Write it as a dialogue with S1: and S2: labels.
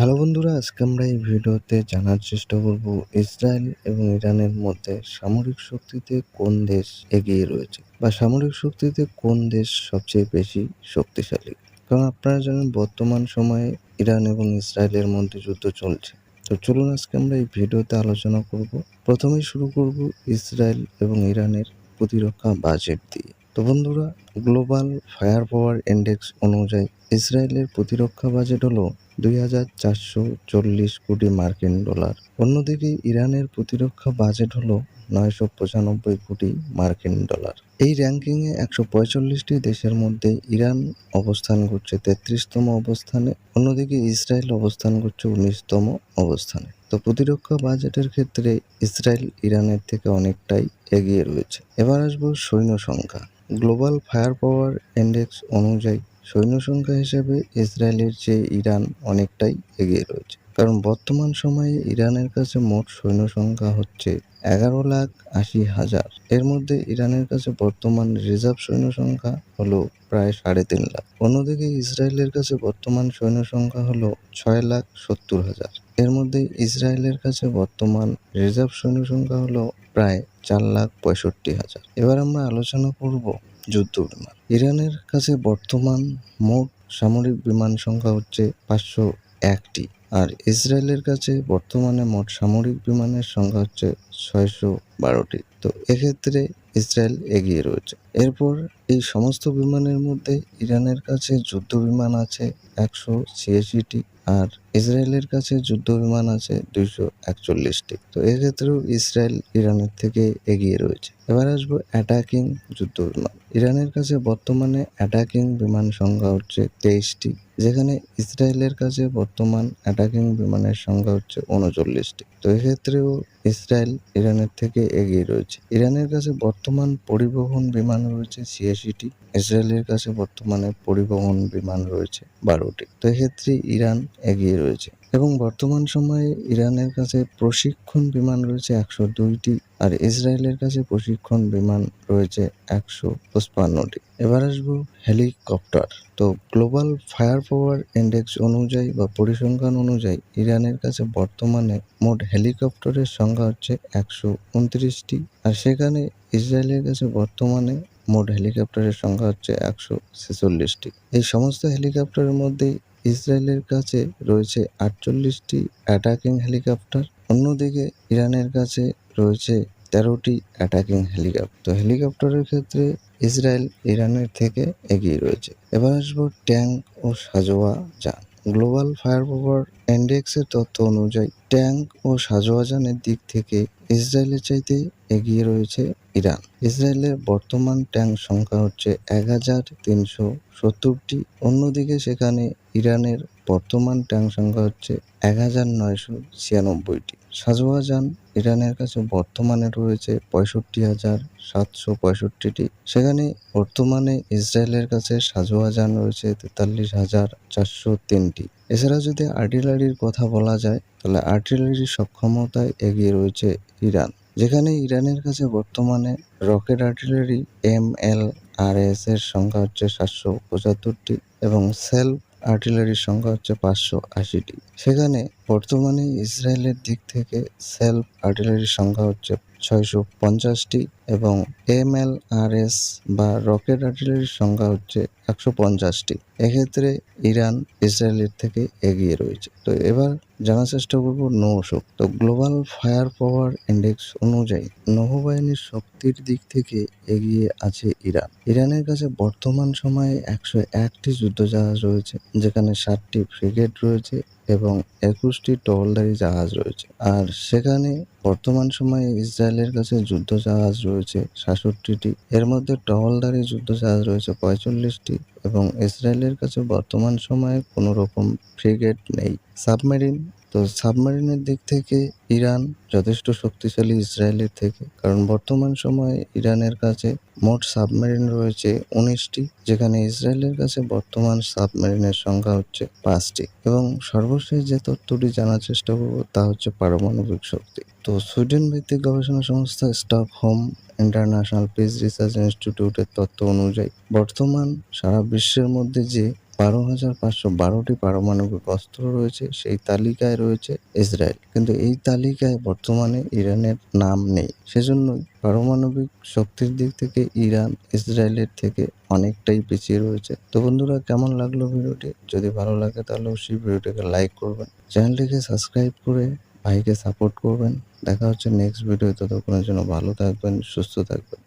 S1: Hello বন্ধুরা, আজকে আমরা এই ভিডিওতে জানার চেষ্টা করব ইসরায়েল এবং ইরানের মধ্যে সামরিক শক্তিতে কোন দেশ এগিয়ে রয়েছে বা সামরিক শক্তিতে কোন দেশ সবচেয়ে বেশি শক্তিশালী? কারণ আপনারা জানেন, বর্তমান সময়ে ইরান এবং ইসরায়েলের মধ্যে যুদ্ধ চলছে। তো চলুন আজকে আমরা এই ভিডিওতে আলোচনা করব। প্রথমেই শুরু করব ইসরায়েল এবং ইরানের প্রতিরক্ষা বাজেট দিয়ে। তো বন্ধুরা গ্লোবাল ফায়ার পাওয়ার ইন্ডেক্স অনুযায়ী ইসরায়েলের প্রতিরক্ষা বাজেট হলো দুই হাজার চারশো চল্লিশ কোটি মার্কিন ডলার। অন্যদিকে ইরানের প্রতিরক্ষা বাজেট হলো নয়শো পঁচানব্বই কোটি মার্কিন ডলার। এই র্যাঙ্কিংয়ে একশো পঁয়তাল্লিশটি দেশের মধ্যে ইরান অবস্থান করছে তেত্রিশতম অবস্থানে, অন্যদিকে ইসরায়েল অবস্থান করছে উনিশতম অবস্থানে। তো প্রতিরক্ষা বাজেটের ক্ষেত্রে ইসরায়েল ইরানের থেকে অনেকটাই এগিয়ে রয়েছে। এবার আসব সৈন্য সংখ্যা। গ্লোবাল ফায়ার পাওয়ার ইন্ডেক্স অনুযায়ী সৈন্য সংখ্যা হিসেবে ইসরায়েলের চেয়ে ইরান অনেকটাই এগিয়ে রয়েছে। কারণ বর্তমান সময়ে ইরানের কাছে মোট সৈন্য সংখ্যা হচ্ছে এগারো লাখ আশি হাজার। এর মধ্যে ইরানের কাছে বর্তমান রিজার্ভ সৈন্য সংখ্যা হলো প্রায় সাড়ে তিন লাখ। অন্যদিকে ইসরায়েলের কাছে বর্তমান সৈন্য সংখ্যা হলো ছয় লাখ সত্তর হাজার। এর মধ্যে ইসরায়েলের কাছে বর্তমান রিজার্ভ সৈন্য সংখ্যা হলো প্রায় চার লাখ পঁয়ষট্টি হাজার। এবার আমরা আলোচনা করব যুদ্ধ বিমান। ইরানের কাছে বর্তমান মোট সামরিক বিমান সংখ্যা হচ্ছে পাঁচশো একটি, আর ইসরায়েলের কাছে বর্তমানে মোট সামরিক বিমানের সংখ্যা হচ্ছে ছয়শো বারোটি। তো এক্ষেত্রে ইসরায়েল এগিয়ে রয়েছে। এরপর এই সমস্ত বিমানের মধ্যে ইরানের কাছে যুদ্ধ বিমান আছে একশো ছিয়াশিটি আর ইসরায়েলের কাছে যুদ্ধ বিমান আছে দুইশো একচল্লিশটি। তো এক্ষেত্রেও ইসরায়েল ইরানের থেকে এগিয়ে রয়েছে। এবার আসব অ্যাটাকিং যুদ্ধ বিমান। ইরানের কাছে বর্তমানে অ্যাটাকিং বিমান সংখ্যা হচ্ছে তেইশটি, যেখানে ইসরায়েলের কাছে বর্তমান অ্যাটাকিং বিমানের সংখ্যা হচ্ছে উনচল্লিশটি। তো এক্ষেত্রেও ইসরায়েল ইরানের থেকে এগিয়ে রয়েছে। ইরানের কাছে বর্তমান পরিবহন বিমান রয়েছে ছিয়াশিটি ইসরায়েলের কাছে বর্তমানে পরিবহন বিমান রয়েছে বারোটি। তো এক্ষেত্রে ইরান এগিয়ে রয়েছে এবং বর্তমান সময়ে ইরানের কাছে প্রশিক্ষণ বিমান রয়েছে একশো দুইটি আর ইসরায়েলের কাছে প্রশিক্ষণ বিমান রয়েছে একশো পঁচপান্নটি। এবার আসব হেলিকপ্টার। তো গ্লোবাল ফায়ার পাওয়ার ইন্ডেক্স অনুযায়ী বা পরিসংখ্যান অনুযায়ী ইরানের কাছে বর্তমানে মোট হেলিকপ্টারের সংখ্যা হচ্ছে একশো উনত্রিশটি। আর সেখানে ইসরায়েলের কাছে বর্তমানে মোট হেলিকপ্টারের সংখ্যা হচ্ছে একশো ছেচল্লিশটি। এই সমস্ত হেলিকপ্টারের মধ্যে ইসরায়েলের কাছে রয়েছে আটচল্লিশটি অ্যাটাকিং হেলিকপ্টার। অন্যদিকে ইরানের কাছে রয়েছে তেরোটি অ্যাটাকিং হেলিকপ্টার। তো হেলিকপ্টারের ক্ষেত্রে ইসরায়েল ইরানের থেকে এগিয়ে রয়েছে। এবার আসব ট্যাঙ্ক ও সাজোয়া যান। গ্লোবাল ফায়ার পাওয়ার ইন্ডেক্সের তথ্য অনুযায়ী ট্যাঙ্ক ও সাজোয়া যানের দিক থেকে ইসরায়েলের চাইতে এগিয়ে রয়েছে ইরান। ইসরায়েলের বর্তমান ট্যাঙ্ক সংখ্যা হচ্ছে এক হাজার তিনশো সত্তরটি। অন্যদিকে সেখানে ইরানের বর্তমান ট্যাঙ্ক সংখ্যা হচ্ছে এক হাজার নয়শো ছিয়ানব্বইটি। সাজোয়া যান ইরানের কাছে বর্তমানে রয়েছে পঁয়ষট্টি হাজার সাতশো পঁয়ষট্টিটি। সেখানে বর্তমানে ইসরায়েলের কাছে সাজোয়া যান রয়েছে তেতাল্লিশ হাজার চারশো তিনটি। এছাড়া যদি আর্টিলারির কথা বলা যায়, তাহলে আর্টিলারির সক্ষমতায় এগিয়ে রয়েছে ইরান। যেখানে ইরানের কাছে বর্তমানে rocket artillery M L R S এর সংখ্যা হচ্ছে সাতশো পঁচাত্তরটি এবং সেলফ আর্টিলারির সংখ্যা হচ্ছে পাঁচশো আশিটি। সেখানে বর্তমানে ইসরায়েলের দিক থেকে সেলফ আর্টিলারির সংখ্যা হচ্ছে ছয়শো পঞ্চাশটি এবং এম এল আর এস বা রকেট আর্টিলারির সংখ্যা হচ্ছে একশো পঞ্চাশটি। এক্ষেত্রে ইরান ইসরায়েলের থেকে এগিয়ে রয়েছে। তো এবার জানার চেষ্টা করব নৌশক্তি তো গ্লোবাল ফায়ার পাওয়ার ইন্ডেক্স অনুযায়ী নৌবাহিনীর শক্তির দিক থেকে এগিয়ে আছে ইরান। ইরানের কাছে বর্তমান সময়ে একশো একটি যুদ্ধজাহাজ রয়েছে, যেখানে ষাটটি ফ্রিগেট রয়েছে এবং একুশটি টহলদারি জাহাজ রয়েছে। আর সেখানে বর্তমান সময়ে ইসরায়েলের কাছে যুদ্ধ জাহাজ রয়েছে সাতষট্টিটি। এর মধ্যে টহলদারি যুদ্ধ জাহাজ রয়েছে পঁয়চল্লিশটি এবং ইসরায়েলের কাছে বর্তমান সময়ে কোনো রকম ফ্রিগেট নেই। সাবমেরিন তো সাবমেরিনের দিক থেকে ইরান যথেষ্ট শক্তিশালী ইসরায়েলের থেকে, কারণ বর্তমান সময়ে ইরানের কাছে মোট সাবমেরিন রয়েছে উনিশটি, যেখানে ইসরায়েলের কাছে বর্তমান সাবমেরিনের সংখ্যা হচ্ছে পাঁচটি। এবং সর্বশেষ যে তথ্যটি জানার চেষ্টা করব তা হচ্ছে পারমাণবিক শক্তি। তো সুইডেন ভিত্তিক গবেষণা সংস্থা Stockholm International Peace Research ইনস্টিটিউটের তথ্য অনুযায়ী, বর্তমান সারা বিশ্বের মধ্যে যে বারো হাজার পাঁচশো বারোটি পারমাণবিক অস্ত্র রয়েছে, সেই তালিকায় রয়েছে ইসরায়েল। কিন্তু এই তালিকায় বর্তমানে ইরানের নাম নেই। সেজন্যই পারমাণবিক শক্তির দিক থেকে ইরান ইসরায়েলের থেকে অনেকটাই পিছিয়ে রয়েছে। তো বন্ধুরা, কেমন লাগল ভিডিওটি? যদি ভালো লাগে তাহলে অবশ্যই ভিডিওটিকে লাইক করবেন, চ্যানেলটিকে সাবস্ক্রাইব করে ভাইকে সাপোর্ট করবেন। দেখা হচ্ছে নেক্সট ভিডিও ততক্ষণের জন্য ভালো থাকবেন, সুস্থ থাকবেন।